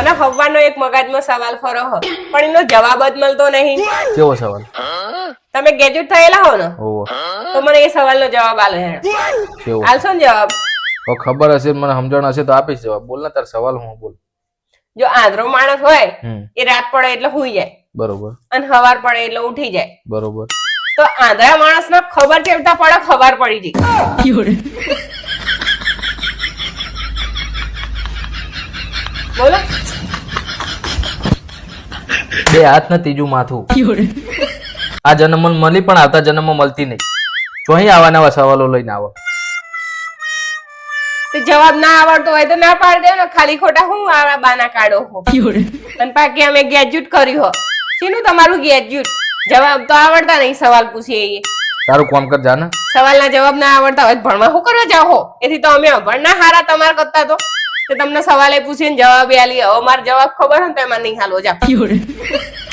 મને હવાનો એક મગજમાં સવાલ ખરો હો. પણ એનો જવાબ જ મળતો નહીં. કેવો સવાલ? તમે ગ્રેજ્યુએટ થયેલા હો ને? તો મને એ સવાલનો જવાબ આલે કેવો? આલશો ને જવાબ? ઓ ખબર હશે મને સમજણ હશે તો આપીશ જવાબ. બોલ ને તાર સવાલ હું બોલ. જો આંધળો માણસ હોય એ રાત પડે એટલે હુઈ જાય. બરોબર. અને સવાર પડે એટલે ઉઠી જાય. બરોબર. તો આંધળા માણસ ના ખબર કેવતા પડે? ખબર પડી જાય. બોલો. બે હાથ ને ત્રીજું માથું. આ જન્મમાં મળી પણ આવતા જન્મમાં મળતી નહીં. જો અહીં આવા નવા સવાલો લઈને આવો. તો જવાબ ના આવડતો હોય તો ના પાડી દેવો ને ખાલી ખોટા હું આવા બાના કાઢો હો? અને પાછી અમે ગ્રેજ્યુએટ કર્યું હો. શીનું તમારું ગ્રેજ્યુએટ જવાબ તો આવડતા નહીં સવાલ પૂછીએ એ. તારું કોમ કર જા ને. સવાલના જવાબ ના આવડતા હોય ભણવા શું કરવા જાઓ હો? એથી તો અમે ભણના હારા તમાર કરતા તો. કે તમને સવાલે પૂછીને જવાબ આલી હવે મારે જવાબ ખબર હોય તો એમાં નહીં હાલો જા.